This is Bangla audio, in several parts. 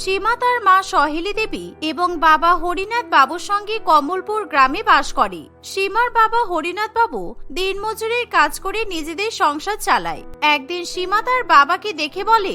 সীমা তার মা সহেলি দেবী এবং বাবা হরিনাথ বাবুর সঙ্গে কমলপুর গ্রামে বাস করে। সীমার বাবা হরিনাথ বাবু দিনমজুরির কাজ করে নিজেদের সংসার চালায়। একদিন সীমা তার বাবাকে দেখে বলে,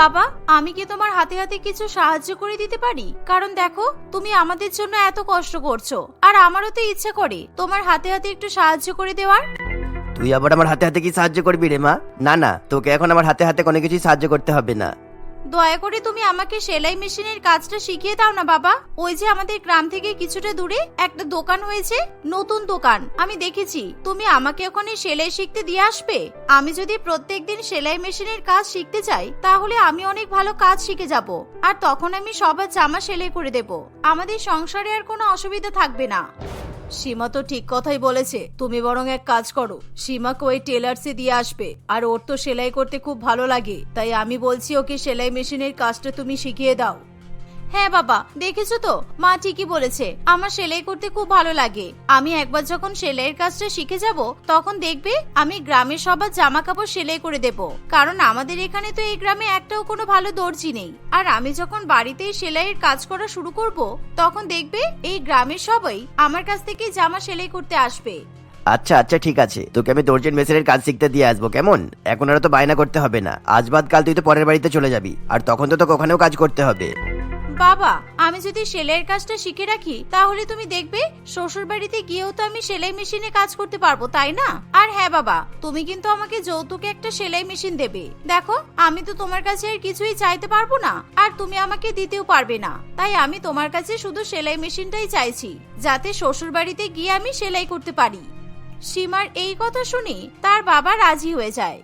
বাবা, আমি কি তোমার হাতে হাতে কিছু সাহায্য করে দিতে পারি? কারণ দেখো, তুমি আমাদের জন্য এত কষ্ট করছ। আর আমারও তো ইচ্ছে করে তোমার হাতে হাতে একটু সাহায্য করে দেওয়ার। তুই আবার আমার হাতে হাতে কি সাহায্য করবি রে মা? না না, তোকে এখন আমার হাতে হাতে কোনো কিছুই সাহায্য করতে হবে না। দয়া করে তুমি আমাকে সেলাই মেশিনের কাজটা শিখিয়ে দাও না, বাবা। ওই যে আমাদের গ্রাম থেকে কিছুটা দূরে একটা দোকান হয়েছে, নতুন দোকান। আমি দেখেছি, তুমি আমাকে ওখানে সেলাই শিখতে দিয়ে আসবে। আমি যদি প্রত্যেকদিন সেলাই মেশিনের কাজ শিখতে চাই, তাহলে আমি অনেক ভালো কাজ শিখে যাব। আর তখন আমি সবার জামা সেলাই করে দেব। আমাদের সংসারে আর কোনো অসুবিধা থাকবে না। সীমা তো ঠিক কথাই বলেছে। তুমি বরং এক কাজ করো, সীমাকে ওই টেলার্সে দিয়ে আসবে। আর ওর তো সেলাই করতে খুব ভালো লাগে, তাই আমি বলছি ওকে সেলাই মেশিনের কাজটা তুমি শিখিয়ে দাও। হ্যাঁ বাবা, দেখেছ তো? মা ঠিকই বলেছে, আমার সেলাই করতে খুব ভালো লাগে। আমি একবার যখন সেলাইয়ের কাজটা শিখে যাব, তখন দেখবে আমি গ্রামের সবার জামা কাপড় সেলাই করে দেব। কারণ আমাদের এখানে তো এই গ্রামে একটাও কোনো ভালো দর্জি নেই। আর আমি যখন বাড়িতেই সেলাইয়ের কাজ করা শুরু করব, তখন দেখবে এই গ্রামের সবাই আমার কাছ থেকে জামা সেলাই করতে আসবে। আচ্ছা আচ্ছা ঠিক আছে। তোকে আমি দর্জেন মেসের কাজ শিখতে দিয়ে আসব, কেমন? এখন আর তো বায়না করতে হবে না। আজ বাদ, কাল তুই তো পরের বাড়িতে চলে যাবি। আর তখন তো তোকে ওখানেও কাজ করতে হবে। বাবা, আমি যদি সেলাইয়ের কাজটা শিখে রাখি, তাহলে তুমি দেখবে শ্বশুর বাড়িতে গিয়েও তো আমি সেলাই মেশিনে কাজ করতে পারব, তাই না? আর হ্যাঁ বাবা, তুমি কিন্তু আমাকে যৌতুকে একটা সেলাই মেশিন দেবে। দেখো, আমি তো তোমার কাছে আর কিছুই চাইতে পারব না, আর তুমি আমাকে দিতেও পারবে না। তাই আমি তোমার কাছে শুধু সেলাই মেশিনটাই চাইছি, যাতে শ্বশুর বাড়িতে গিয়ে আমি সেলাই করতে পারি। সীমার এই কথা শুনে তার বাবা রাজি হয়ে যায়।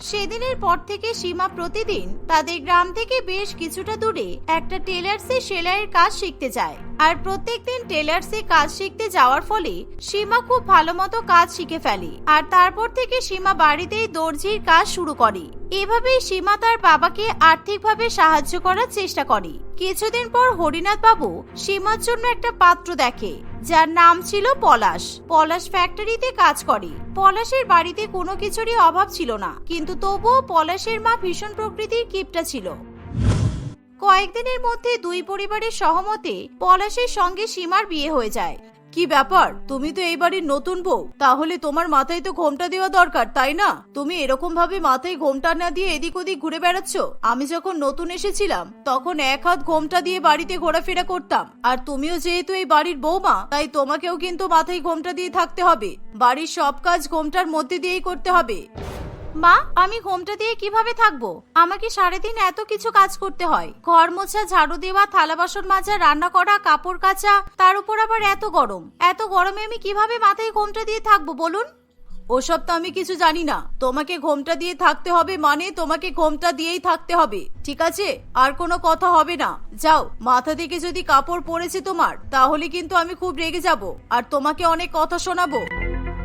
সেদিনের পর থেকে সীমা প্রতিদিন তাদের গ্রাম থেকে বেশ কিছুটা দূরে একটা টেলার্সে সেলাইয়ের কাজ শিখতে যায়। আর প্রত্যেকদিন টেলার্সে কাজ শিখতে যাওয়ার ফলে সীমা খুব ভালো মতো কাজ শিখে ফেলে। আর তারপর থেকে সীমা বাড়িতেই দর্জির কাজ শুরু করে। এভাবেই সীমা তার বাবাকে আর্থিকভাবে সাহায্য করার চেষ্টা করে। কিছুদিন পর হরিনাথ বাবু সীমার জন্য একটা পাত্র দেখে, যার নাম ছিল পলাশ। পলাশ ফ্যাক্টরিতে কাজ করে। পলাশের বাড়িতে কোনো কিছুরই অভাব ছিল না। কিন্তু তবুও পলাশের মা ভীষণ প্রকৃতির কিপটা ছিল। কয়েকদিনের মধ্যে দুই পরিবারের সহমতে পলাশের সঙ্গে সীমার বিয়ে হয়ে যায়। কি ব্যাপার? তুমি তো এই বাড়ির নতুন বউ। তাহলে তোমার মাথায় তো ঘোমটা দেওয়া দরকার, তাই না? তুমি এরকম ভাবে মাথায় ঘোমটা না দিয়ে এদিক ওদিক ঘুরে বেড়াচ্ছ? আমি যখন নতুন এসেছিলাম, তখন এক হাত ঘোমটা দিয়ে বাড়িতে ঘোরাফেরা করতাম। আর তুমিও যেহেতু এই বাড়ির বৌমা তাই তোমাকেও কিন্তু মাথায় ঘোমটা দিয়ে থাকতে হবে। বাড়ির সব কাজ ঘোমটার মধ্যে দিয়েই করতে হবে। মা, আমি ঘোমটা দিয়ে কীভাবে থাকব? আমাকে সারাদিন এত কিছু কাজ করতে হয়। ঘর মোছা, ঝাড়ু দেওয়া, থালা বাসন মাজা, রান্না করা, কাপড় কাচা, তার উপর আবার এত গরম। এত গরমে আমি কীভাবে মাথায় ঘোমটা দিয়ে থাকব বলুন? ওসব তো আমি কিছু জানি না। তোমাকে ঘোমটা দিয়ে থাকতে হবে মানে তোমাকে ঘোমটা দিয়েই থাকতে হবে, ঠিক আছে? আর কোনো কথা হবে না। যাও, মাথা থেকে যদি কাপড় পড়েছে তোমার, তাহলে কিন্তু আমি খুব রেগে যাব। আর তোমাকে অনেক কথা শোনাবো।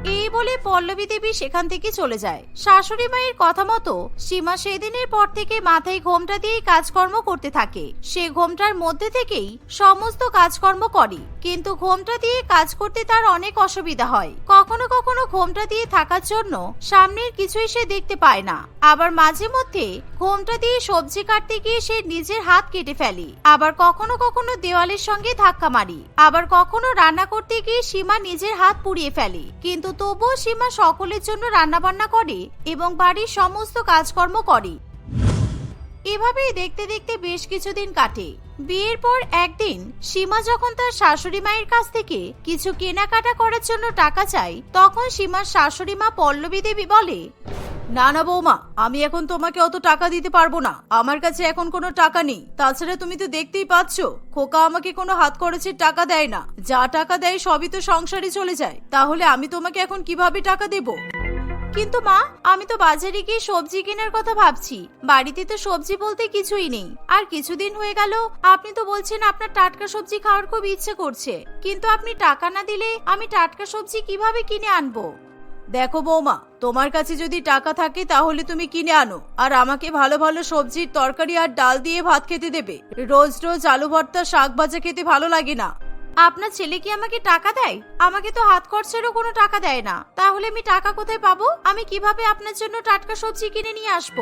এই বলে পল্লবী দেবী সেখান থেকে চলে যায়। শাশুড়ি মায়ের কথা মতো সীমা সেদিনের পর থেকে মাথায় ঘোমটা দিয়েই কাজকর্ম করতে থাকে। সে ঘোমটার মধ্যে থেকেই সমস্ত কাজকর্ম করে, কিন্তু ঘোমটা দিয়ে কাজ করতে তার অনেক অসুবিধা হয়। কখনো কখনো ঘোমটা দিয়ে থাকার জন্য সামনের কিছুই সে দেখতে পায় না। আবার মাঝে মধ্যে ঘোমটা দিয়ে সবজি কাটতে গিয়ে সে নিজের হাত কেটে ফেলে। আবার কখনো কখনো দেওয়ালের সঙ্গে ধাক্কা মারি। আবার কখনো রান্না করতে গিয়ে সীমা নিজের হাত পুড়িয়ে ফেলে। কিন্তু তবুও সীমা সকলের জন্য রান্না বান্না করে এবং বাড়ির সমস্ত কাজকর্ম করে। এভাবেই দেখতে দেখতে বেশ কিছুদিন কাটে। বিয়ের পর একদিন সীমা যখন তার শাশুড়ি মায়ের কাছ থেকে কিছু কেনাকাটা করার জন্য টাকা চায়, তখন সীমার শাশুড়ি মা পল্লবী দেবী বলে না না, বৌমা, আমি এখন তোমাকে অত টাকা দিতে পারব না। আমার কাছে এখন কোনো টাকা নেই। তাছাড়া তুমি তো দেখতেই পাচ্ছ, খোকা আমাকে কোনো হাত খরচের টাকা দেয় না। যা টাকা দেয় সবই তো সংসারে চলে যায়। তাহলে আমি তোমাকে এখন কীভাবে টাকা দেবো? কিন্তু মা, আমি তো বাজারে গিয়ে সবজি কেনার কথা ভাবছি। বাড়িতে তো সবজি বলতে কিছুই নেই। আর কিছুদিন হয়ে গেল, আপনি তো বলছেন আপনার টাটকা সবজি খাওয়ার খুব ইচ্ছে করছে। কিন্তু আপনি টাকা না দিলে আমি টাটকা সবজি কীভাবে কিনে আনব? দেখো বৌমা, তোমার কাছে যদি টাকা থাকে তাহলে তুমি কিনে আনো। আর আমাকে ভালো ভালো সবজির তরকারি আর ডাল দিয়ে ভাত খেতে দেবে। রোজ রোজ আলু ভর্তা, শাক ভাজা খেতে ভালো লাগে না। আপনার ছেলে কি আমাকে টাকা দেয়? আমাকে তো হাত খরচেরও কোনো টাকা দেয় না। তাহলে আমি টাকা কোথায় পাবো? আমি কীভাবে আপনার জন্য টাটকা সবজি কিনে নিয়ে আসব?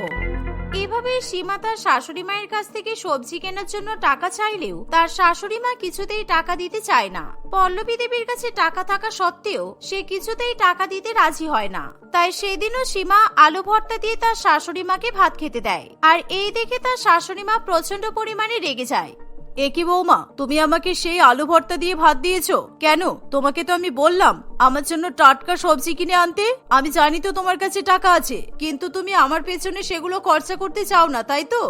এভাবে সীমা তার শাশুড়ি মায়ের কাছ থেকে সবজি কেনার জন্য টাকা চাইলেও তার শাশুড়ি মা কিছুতেই টাকা দিতে চায় না। পল্লবী দেবীর কাছে টাকা থাকা সত্ত্বেও সে কিছুতেই টাকা দিতে রাজি হয় না। তাই সেদিনও সীমা আলু ভর্তা দিয়ে তার শাশুড়ি মাকে ভাত খেতে দেয়। আর এই দেখে তার শাশুড়ি মা প্রচণ্ড পরিমাণে রেগে যায়। একি বৌমা, তুমি আমাকে সেই আলু ভর্তা দিয়ে ভাত দিয়েছ? কেন? তোমাকে তো আমি বললাম, আমার জন্য টাটকা সবজি কিনে আনতে। আমি জানি তো তোমার কাছে টাকা আছে, কিন্তু তুমি আমার পেছনে সেগুলো খরচা করতে চাও না, তাই তো?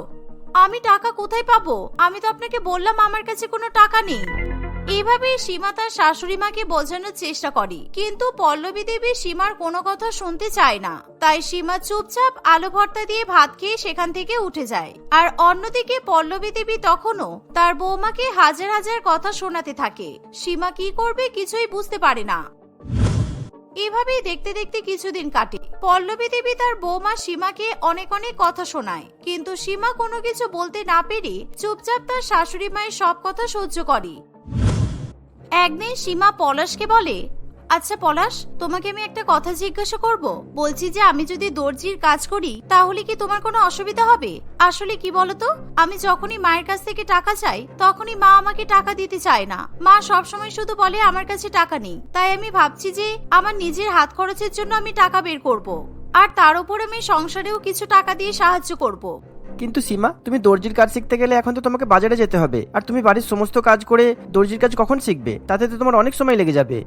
আমি টাকা কোথায় পাবো? আমি তো আপনাকে বললাম আমার কাছে কোনো টাকা নেই। এভাবে সীমা তার শাশুড়ি মাকে বোঝানোর চেষ্টা করে। কিন্তু পল্লবী দেবী সীমার কোনো কথা শুনতে চায় না। তাই সীমা চুপচাপ আলু ভর্তা দিয়ে ভাত খেয়ে সেখান থেকে উঠে যায়। আর অন্যদিকে পল্লবী দেবী তখনও তার বৌমাকে হাজার হাজার কথা শোনাতে থাকে। সীমা কি করবে কিছুই বুঝতে পারে না। এভাবেই দেখতে দেখতে কিছুদিন কাটে। পল্লবী দেবী তার বৌমা সীমাকে অনেক অনেক কথা শোনায়। কিন্তু সীমা কোনো কিছু বলতে না পেরে চুপচাপ তার শাশুড়ি মায়ের সব কথা সহ্য করে। একদিন সীমা পলাশকে বলে আচ্ছা পলাশ, তোমাকে আমি একটা কথা জিজ্ঞাসা করব বলছি যে আমি যদি দর্জির কাজ করি, তাহলে কি তোমার কোনো অসুবিধা হবে আসলে কি বলতো, আমি যখনই মায়ের কাছ থেকে টাকা চাই, তখনই মা আমাকে টাকা দিতে চায় না মা সবসময় শুধু বলে, আমার কাছে টাকা নেই তাই আমি ভাবছি যে আমার নিজের হাত খরচের জন্য আমি টাকা বের করব। আর তার উপর আমি সংসারেও কিছু টাকা দিয়ে সাহায্য করব। কিন্তু সীমা, তুমি দর্জির কাজ শিখতে গেলে এখন তো তোমাকে বাজারে যেতে হবে। আর তুমি বাড়ির সমস্ত কাজ করে দর্জির কাজ কখন শিখবে? তাতে তো তোমার অনেক সময় লেগে যাবে।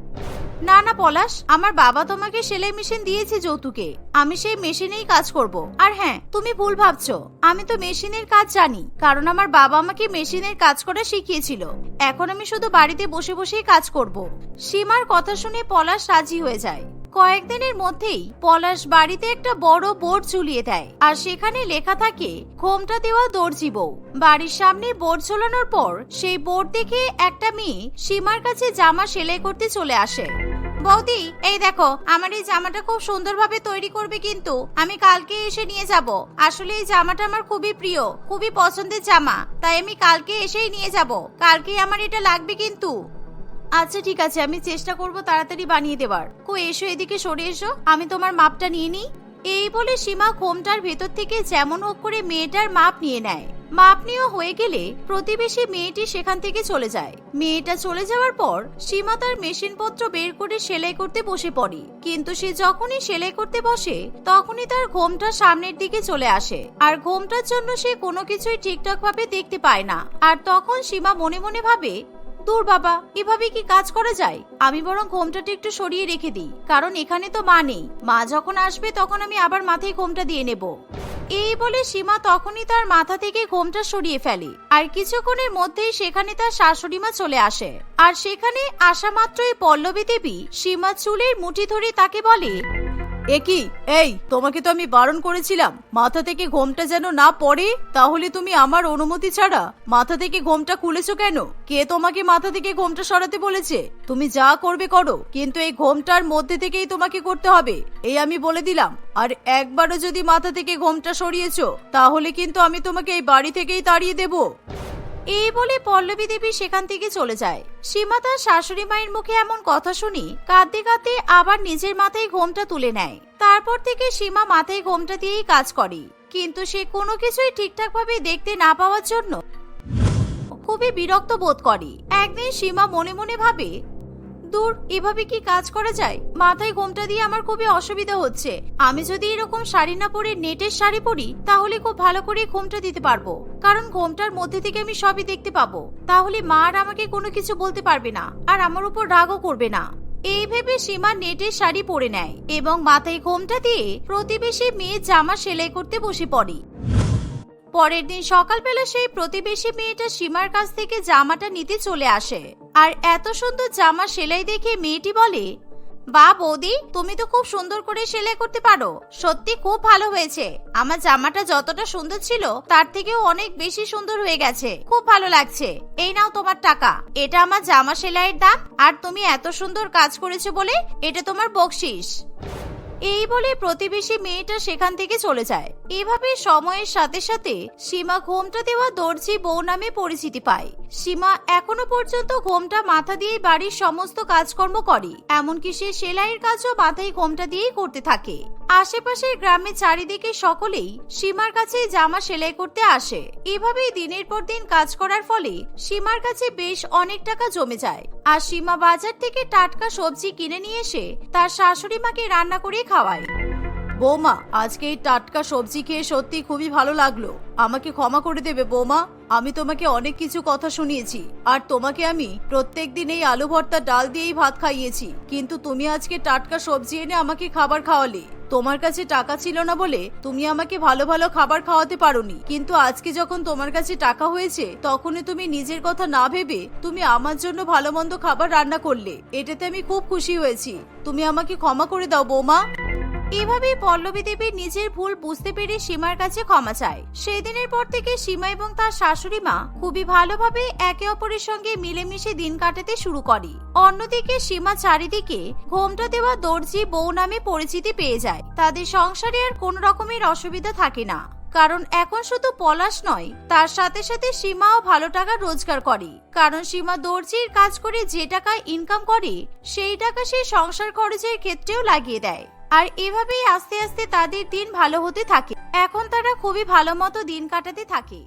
না না, পলাশ, আমার বাবা তোমাকে সেলাই মেশিন দিয়েছে যৌতুকে। আমি সেই মেশিনেই কাজ করব। আর হ্যাঁ তুমি ভুল ভাবছ। আমি তো মেশিনের কাজ জানি, কারণ আমার বাবা আমাকে মেশিনের কাজ করা শিখিয়েছিল। এখন আমি শুধু বাড়িতে বসে বসেই কাজ করব। সীমার কথা শুনে পলাশ রাজি হয়ে যায়। কয়েকদিনের মধ্যেই পলাশ বাড়িতে একটা বড় বোর্ড ঝুলিয়ে দেয়। আর সেখানে লেখা থাকে, ঘোমটা দেওয়া দর্জি বউ। বাড়ির সামনে বোর্ড ঝোলানোর পর সেই বোর্ড দেখে একটা মেয়ে সীমার কাছে জামা সেলাই করতে চলে আসে। বৌদি, এই দেখো, আমার এই জামাটা খুব সুন্দরভাবে তৈরি করবে কিন্তু। আমি কালকে এসে নিয়ে যাব। আসলে এই জামাটা আমার খুবই প্রিয়, খুবই পছন্দের জামা। তাই আমি কালকে এসেই নিয়ে যাব। কালকে আমার এটা লাগবে কিন্তু। আচ্ছা ঠিক আছে, আমি চেষ্টা করব তাড়াতাড়ি বানিয়ে দেবার। কো, এসো এদিকে, সরে এসো। আমি তোমার মাপটা নিয়ে নিই। এই বলে সীমা ঘোমটার ভেতর থেকে যেমন হোক করে মেয়েটার মাপ নিয়ে নেয়। মাপ নেওয়া হয়ে গেলে প্রতিবেশী মেয়েটি সেখান থেকে চলে যায়। মেয়েটা চলে যাওয়ার পর সীমা তার মেশিনপত্র বের করে সেলাই করতে বসে পড়ে। কিন্তু সে যখনই সেলাই করতে বসে, তখনই তার ঘোমটা সামনের দিকে চলে আসে। আর ঘোমটার জন্য সে কোনো কিছুই ঠিকঠাক ভাবে দেখতে পায় না। আর তখন সীমা মনে মনে ভাবে দূর বাবা, এভাবে কি কাজ করা যায়? আমি বরং ঘোমটাটা একটু সরিয়ে রেখে দিই, কারণ এখানে তো মা নেই। মা যখন আসবে তখন আমি আবার মাথায় ঘোমটা দিয়ে নেব। এই বলে সীমা তখনই তার মাথা থেকে ঘোমটা সরিয়ে ফেলে, আর কিছুক্ষণের মধ্যেই সেখানে তার শাশুড়ি মা চলে আসে। আর সেখানে আসা মাত্রই পল্লবী দেবী সীমা চুলের মুঠি ধরে তাকে বলে একি এই, তোমাকে তো আমি বারণ করেছিলাম। মাথা থেকে ঘোমটা যেন না পড়ে, তাহলে তুমি আমার অনুমতি ছাড়া মাথা থেকে ঘোমটা খুলেছো কেন? কে তোমাকে মাথা থেকে ঘোমটা সরাতে বলেছে? তুমি যা করবে করো, কিন্তু এই ঘোমটার মধ্যে থেকেই তোমাকে করতে হবে। এই আমি বলে দিলাম। আর একবারও যদি মাথা থেকে ঘোমটা সরিয়েছো, তাহলে কিন্তু আমি তোমাকে এই বাড়ি থেকেই তাড়িয়ে দেবো। এই বলে পল্লবী দেবী সেখান থেকে চলে যায়। সীমা তার শাশুড়ি মায়ের মুখে এমন কথা শুনি, কাঁদতে কাঁদতে আবার নিজের মাথায় ঘোমটা তুলে নেয়। তারপর থেকে সীমা মাথায় ঘোমটা দিয়েই কাজ করে। কিন্তু সে কোনো কিছুই ঠিকঠাক ভাবে দেখতে না পাওয়ার জন্য খুবই বিরক্ত বোধ করে। একদিন সীমা মনে মনে ভাবে দূর, এভাবে কি কাজ করা যায়? মাথায় ঘোমটা দিয়ে আমার খুবই অসুবিধা হচ্ছে। আমি যদি এরকম শাড়ি না পরে নেটের শাড়ি পরি, তাহলে খুব ভালো করে ঘোমটা দিতে পারব। কারণ ঘোমটার মধ্যে থেকে আমি সবই দেখতে পাবো। তাহলে মা আর আমাকে কোনো কিছু বলতে পারবে না, আর আমার উপর রাগও করবে না। এই ভেবে সীমা নেটের শাড়ি পরে নেয় এবং মাথায় ঘোমটা দিয়ে প্রতিবেশী মেয়ে জামা সেলাই করতে বসে পড়ে। পরের দিন সকালবেলা সেই প্রতিবেশী মেয়েটা সীমার কাছ থেকে জামাটা নিতে চলে আসে। আর এত সুন্দর জামা সেলাই দেখে মেয়েটি বলে বা বৌদি, তুমি তো খুব সুন্দর করে সেলাই করতে পারো। সত্যি খুব ভালো হয়েছে। আমার জামাটা যতটা সুন্দর ছিল, তার থেকেও অনেক বেশি সুন্দর হয়ে গেছে। খুব ভালো লাগছে। এই নাও তোমার টাকা। এটা আমার জামা সেলাইয়ের দাম, আর তুমি এত সুন্দর কাজ করেছ বলে এটা তোমার বকশিস। এই বলে প্রতিবেশী মেয়েটা সেখান থেকে চলে যায়। এভাবে সময়ের সাথে সাথে সীমা ঘোমটা দেওয়া দর্জি বউ নামে পরিচিতি পায়। সীমা এখনও পর্যন্ত ঘোমটা মাথা দিয়ে বাড়ির সমস্ত কাজকর্ম করে, এমনকি সে সেলাইয়ের কাজও মাথায় ঘোমটা দিয়েই করতে থাকে। আশেপাশের গ্রামের চারিদিকে সকলেই সীমার কাছে জামা সেলাই করতে আসে। এভাবেই দিনের পর দিন কাজ করার ফলে সীমার কাছে বেশ অনেক টাকা জমে যায়। আর সীমা বাজার থেকে টাটকা সবজি কিনে নিয়ে এসে তার শাশুড়ি মাকে রান্না করে খাওয়ায়। বৌমা, আজকে এই টাটকা সবজি খেয়ে সত্যি খুবই ভালো লাগল। আমাকে ক্ষমা করে দেবে বৌমা, আমি তোমাকে অনেক কিছু কথা শুনিয়েছি। আর তোমাকে আমি প্রত্যেক দিন এই আলু ভর্তা ডাল দিয়েই ভাত খাইয়েছি। কিন্তু তুমি আজকে টাটকা সবজি এনে আমাকে খাবার খাওয়ালে। তোমার কাছে টাকা ছিল না বলে তুমি আমাকে ভালো ভালো খাবার খাওয়াতে পারোনি। কিন্তু আজকে যখন তোমার কাছে টাকা হয়েছে, তখনই তুমি নিজের কথা না ভেবে তুমি আমার জন্য ভালো মন্দ খাবার রান্না করলে। এটাতে আমি খুব খুশি হয়েছি। তুমি আমাকে ক্ষমা করে দাও বৌমা। এভাবেই পল্লবী দেবী নিজের ভুল বুঝতে পেরে সীমার কাছে ক্ষমা চায়। সেই দিনের পর থেকে সীমা এবং তার শাশুড়ি মা খুবই ভালোভাবে একে অপরের সঙ্গে মিলেমিশে দিন কাটাতে শুরু করে। অন্যদিকে সীমা চারিদিকে ঘোমটা দেওয়া দর্জি বউ নামে পরিচিতি পেয়ে যায়। তাদের সংসারে আর কোনো রকমের অসুবিধা থাকে না। কারণ এখন শুধু পলাশ নয়, তার সাথে সাথে সীমাও ভালো টাকা রোজগার করে। কারণ সীমা দর্জির কাজ করে যে টাকা ইনকাম করে, সেই টাকা সে সংসার খরচের ক্ষেত্রেও লাগিয়ে দেয়। আর এভাবেই আস্তে আস্তে তাদের দিন ভালো হতে থাকে। এখন তারা খুবই ভালো মতো দিন কাটাতে থাকে।